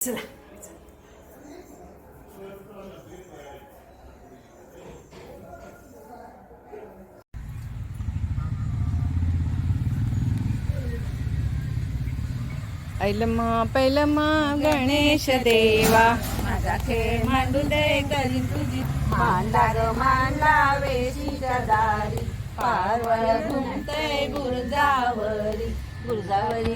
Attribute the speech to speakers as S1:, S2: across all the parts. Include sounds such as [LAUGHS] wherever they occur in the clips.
S1: चला. ऐलम्मा पैलम्मा गणेश देवा. माझा खेळ मांडू दे करी तुझी. मांडा ग मांडा वेशीच्या दारी पारवर घुमते गुरुजावरी गुरुजावरी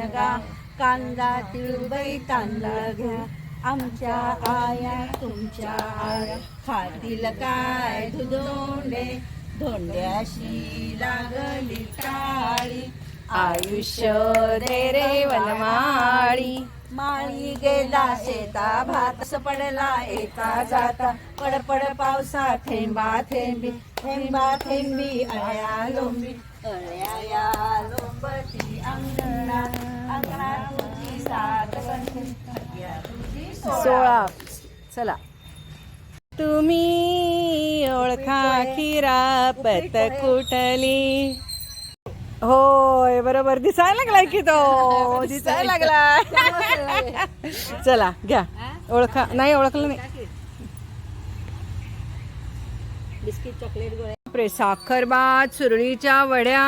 S1: ते कांदा तिळबाई तांदळ घ्या. आमच्या आया तुमच्या आया. खातील काय धुदोंडे धोंड्याशी लागली टाळी. आयुष्य दे रे वनमाळी. माळी गेला शेता भात. पडला येता जाता. पड पड पावसा थेंबा थेंबी. थेंबा थेंबी आया लोंबी. अळ्या या लोंबती अंगणात अंगणात तुझी सात कंठी या तुझी सोळा. चला. तुम्ही ओळखा किरापत कुठली? होय बरोबर. दिसायला लागलाय की तो. दिसायला लागलाय. [LAUGHS] चला घ्या. ओळखा. नाही ओळखलं नाही.
S2: बिस्किट चॉकलेट गोळ्या
S1: बापरे साखरबात सुरळीच्या वड्या.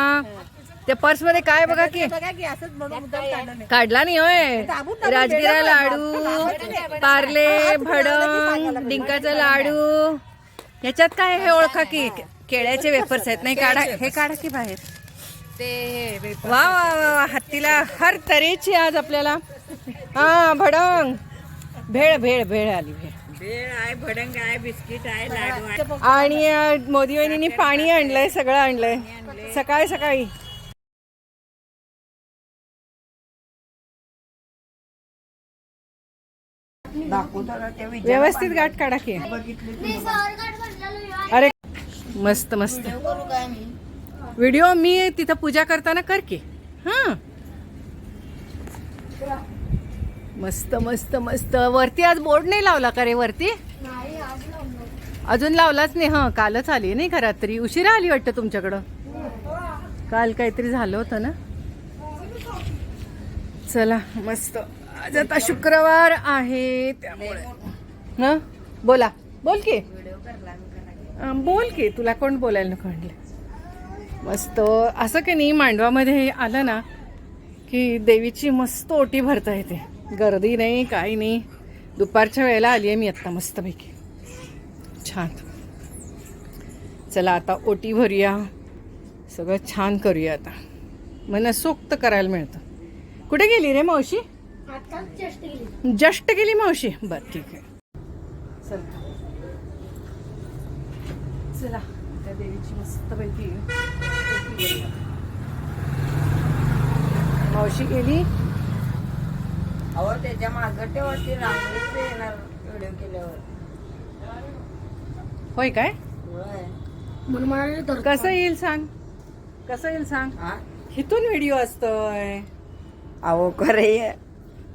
S1: त्या पर्समध्ये काय बघा की?
S2: बघा की असंच म्हणून मुद्दाम काढलं नाही.
S1: होय. राजगिरा लाडू पार्ले भडंग डिंकाचा लाडू. ह्याच्यात काय हे ओळखा की? केळ्याचे वेफर्स आहेत नाही काढा. हे काढा की बाहेर.
S2: ते
S1: वा वा वा वा. हत्तीला हर तऱ्हेची आज आपल्याला. हा भडंग. भेळ भेळ भेळ आली भेळ.
S2: भेळ आहे भडंग आहे बिस्किट आहे लाडू आहे.
S1: आणि अ, मोदी वहिनी पाणी आणलंय सगळं आणलंय. सकाळी सकाळी. व्यवस्थित गाठ काढा की. अरे मस्त मस्त.
S2: करू काय मी?
S1: व्हिडिओ मी तिथं पूजा करताना कर की. हा. मस्त मस्त मस्त. वरती आज बोर्ड नाही लावला का रे वरती? अजून लावलाच नाही हा. कालच आली नाही का रात्री? उशिरा आली वाटतं तुमच्याकडं? काल काहीतरी झालं होतं ना? चला मस्त. आज आता शुक्रवार आहे त्यामुळे. ह? बोला. बोल की. बोल की. तुला कोण बोलायला नको म्हणलं? मस्त. असं की नाही मांडवामध्ये आलं ना की देवीची मस्त ओटी भरता येते. गर्दी नाही काही नाही. दुपारच्या वेळेला आली आहे मी आत्ता मस्तपैकी. छान. चला आता ओटी भरूया. सगळं छान करूया आता. मनसोक्त करायला मिळतं. कुठे गेली रे मावशी? जस्ट गेली मावशी? बरं ठीक आहे. चला. चला त्या देवीची मस्तपैकी. मावशी गेली?
S2: अहो त्याच्या मागं तेवढी रांगोळीच येणार व्हिडिओ केल्यावर.
S1: होय काय?
S2: होय.
S1: कसं येईल सांग? कसं येईल सांग?
S2: हा?
S1: इथून व्हिडिओ असतोय.
S2: अहो खरे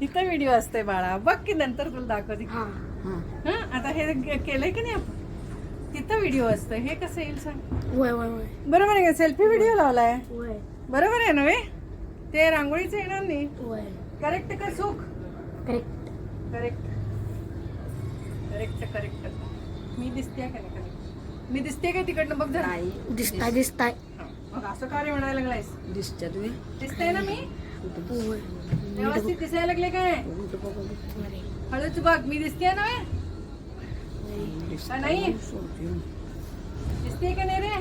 S1: इथं व्हिडिओ असतोय बाळा. बघ की नंतर तुला दाखवते. हा. आता हे गे- केलंय की नाही आपण? तिथं व्हिडिओ असतोय. हे कसं येईल सांग? बरोबर आहे का? सेल्फी व्हिडिओ लावलाय? बरोबर आहे ना वे? ते रांगोळीचं येणार नाही. करेक्ट का सुख करेक्ट करेक्ट करेक्ट मी दिसते का नाही करेक्ट मी दिसते का तिकडनं? बघ जरा.
S2: नाही
S3: दिसताय दिसताय.
S1: मग असं काय म्हणायला लागलायस?
S2: दिसत्या तुम्ही.
S1: दिसतंय ना मी? व्यवस्थित दिसायला लागले काय? हळूच बघ मी दिसते ना नाही? दिसते का नाही रे?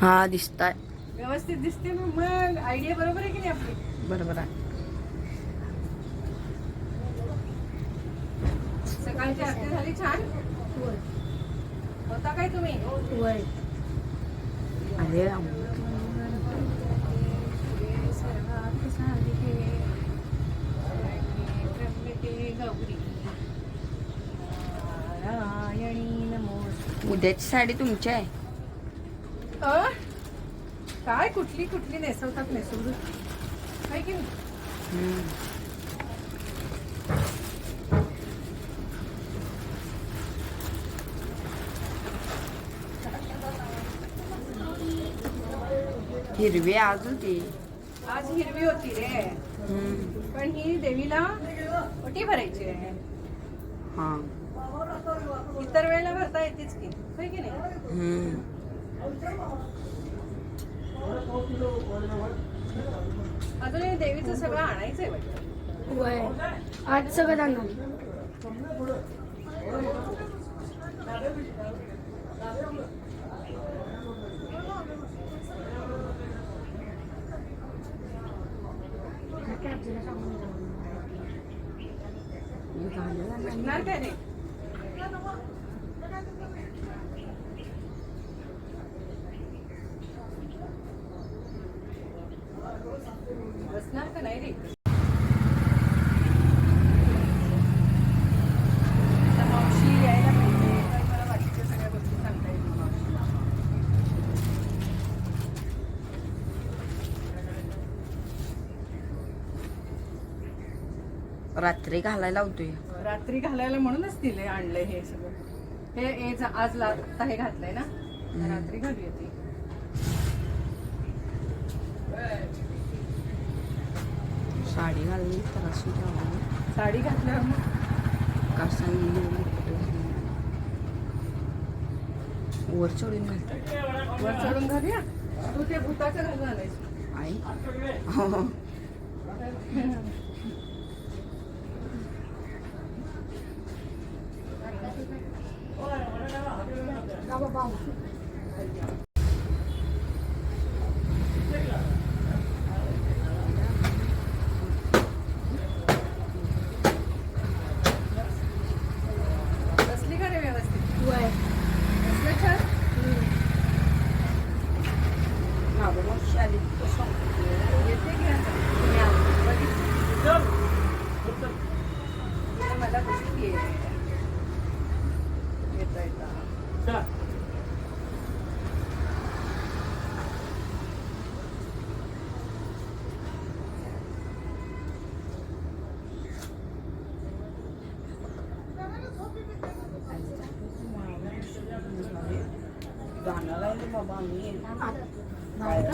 S2: हा दिसताय.
S1: व्यवस्थित दिसते ना? मग आयडिया बरोबर आहे की नाही आपली?
S2: बरोबर आहे.
S1: सकाळची आरती झाली छान? होता काय तुम्ही?
S2: अरे. उद्याची साडी तुमची आहे?
S1: काय कुठली कुठली नेसवतात नेसवू काय की
S2: हिरवी आज होती?
S1: आज हिरवी होती रे. पण ही देवीला ओटी भरायची आहे.
S2: हा.
S1: इतर वेळेला भरता येतेच की. होय की नाही? अजून हे देवीचं सगळं आणायचंय वाटतं.
S3: वय आज सगळं आणणार
S1: Nothing.
S2: रात्री घालायला होतोय
S1: रात्री घालायला म्हणूनच तिले आणलंय हे सगळं. हे हे ज- आज ला- आता हे घातलंय ना? रात्री घालूया ती.
S2: साडी घालली तर अशी ठेवली
S1: साडी घातल्यावर मग?
S2: कसं वर चढून घालतात
S1: वर चढून घालूया? तू ते भूताचं घालून आलायस.
S2: आई? हो [LAUGHS] [LAUGHS]
S1: बसली का रे व्यवस्थित
S3: वय
S1: बसलं छान
S2: मागं मावशी आली तर सांगते.
S1: येते की आता? मी आले. बघितलं? तिने मला बघितली येता येता
S2: गाणं लावलं बाबा आम्ही
S3: नाही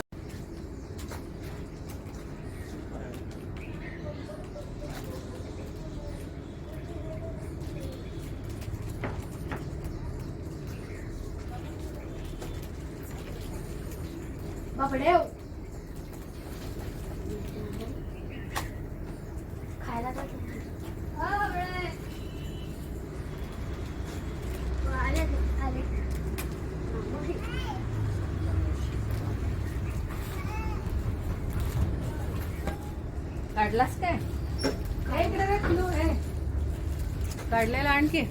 S3: बापडे हो. खायला काय ठेवलं? हो, बापडे. हो, आले आले
S1: काढलास काय काय इकडे रे क्लू आहे काढलेला आणखी.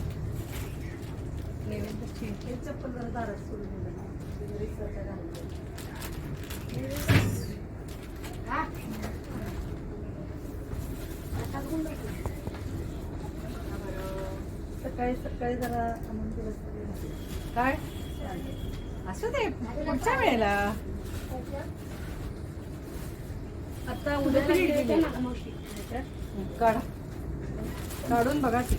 S3: हा?
S2: सकाळी सकाळी जरा
S1: काय असू दे पुढच्या वेळेला आता उद्या
S3: ते.
S1: काढा काढून बघा ती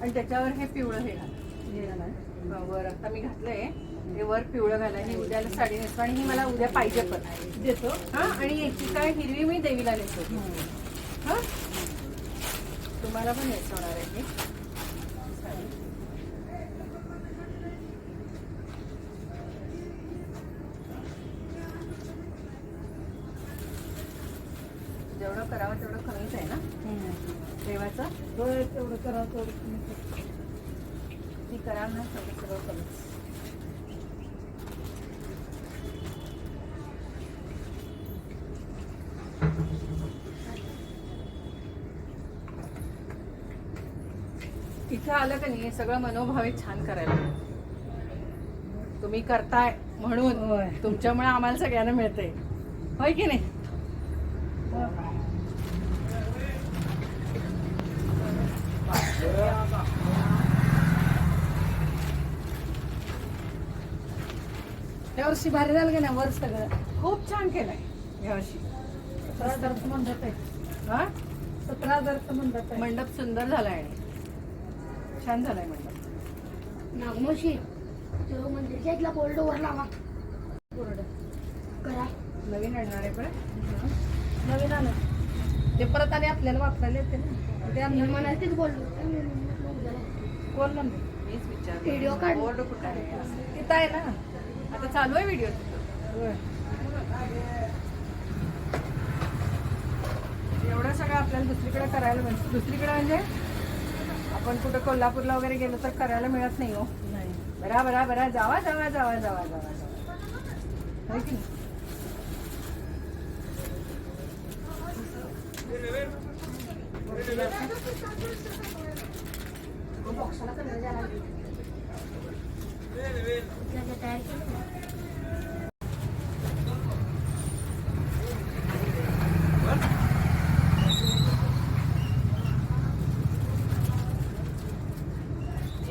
S1: आणि त्याच्यावर हे पिवळं हे घाला. वर आता मी घातलंय. हे वर पिवळं घाला ही उद्याला साडी नेसतो आणि ही मला उद्या पाहिजे पण. देतो. हा आणि याची काय हिरवी मी देवीला नेसतो हा. तुम्हाला पण नेसवणार आहे ही साडी. जेवढं करावं तेवढं कमीच आहे ना देवाचं
S2: तेवढं करावं तेवढं
S1: ती करा ना सगळं सगळं आलं का नाही हे सगळं मनोभावित छान करायला. तुम्ही करताय म्हणून तुमच्यामुळे आम्हाला सगळ्यांना मिळतंय. होय की नाही
S3: या वर्षी भारी झालं का नाही? वर सगळं.
S1: खूप छान केलंय. यावर्षी
S3: सतरा हजारचं म्हणतात आहे.
S1: हा?
S3: सतरा हजारचं म्हणतात आहे.
S1: मंडप सुंदर झालाय आणि छान झालाय मंडप.
S3: नागमोशी तो मंदिरच्या इथला बोर्ड वर लावा.
S1: बोर्ड.
S3: करा.
S1: नवीन आणणार आहे पण.
S3: नवीन आणा.
S1: ते परत आणि आपल्याला वापरायला येते ना. ते आम्ही
S3: म्हणाल तेच बोललो
S1: कोण म्हणते? मीच विचार
S3: व्हिडिओ काढ.
S1: बोर्ड कुठं आहे? तिथं आहे ना. आता चालू आहे व्हिडिओ एवढं सगळं आपल्याला दुसरीकडे करायला मिळतं दुसरीकडे म्हणजे आपण कुठं कोल्हापूरला वगैरे गेलो तर करायला मिळत नाही हो. बरा बरा बरा जावा जावा जावा जावा जावा जावा. की नाही?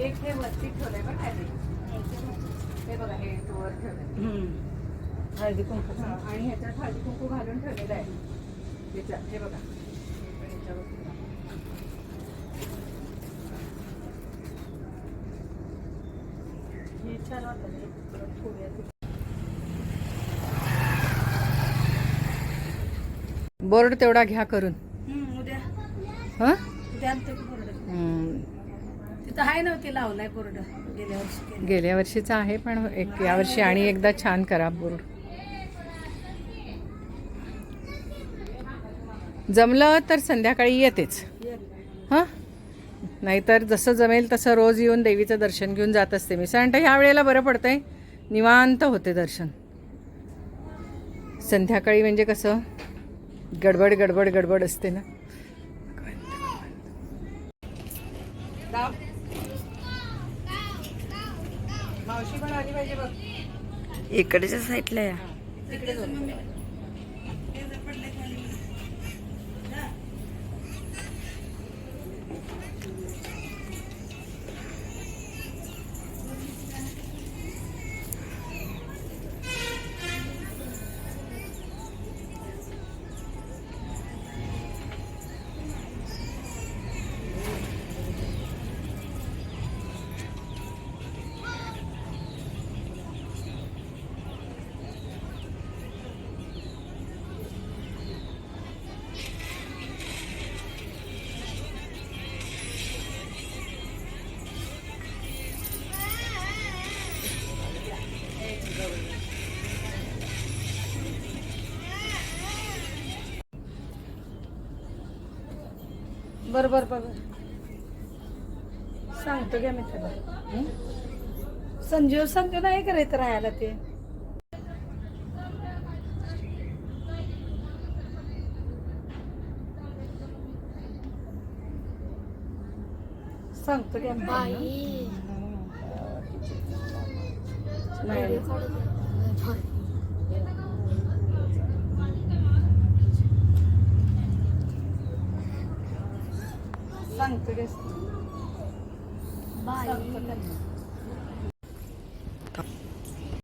S1: एक हे वरती ठेवलंय बघ खाली हे बघा हे वर ठेवलंय हळदी कुंकू आणि ह्याच्यात हळदी कुंकू घालून ठेवलेलं आहे ह्याच्यात हे बघा ह्याच्यावरती. हे छान वाटतं. बोर्ड तेवढा घ्या करून.
S3: उद्या.
S1: हा?
S3: उद्या आणतो की बोर्ड. तिथं आहे ना ते लावलाय बोर्ड. गेल्या वर्षी केलं.
S1: गेल्या वर्षीचा आहे पण एक यावर्षी आणि एकदा छान करा बोर्ड. जमलं तर संध्याकाळी येतेच. नाहीतर जसं जमेल तसं रोज येऊन देवीचं दर्शन घेऊन जात असते मी. साधारणतः ह्या वेळेला बरं पडतंय. निवांत होते दर्शन. संध्याकाळी म्हणजे कसं? गडबड गडबड गडबड असते ना. मावशी पण आली पाहिजे बघ.
S2: इकडच्या साईडला या.
S3: बरं बरं बरं सांगतो घ्या मी त्याला? संजीव सांगतो नाही करायचं राहायला ते. सांगतो घ्या मी नाही. सांगतो घ्या सांगतो त्यांना.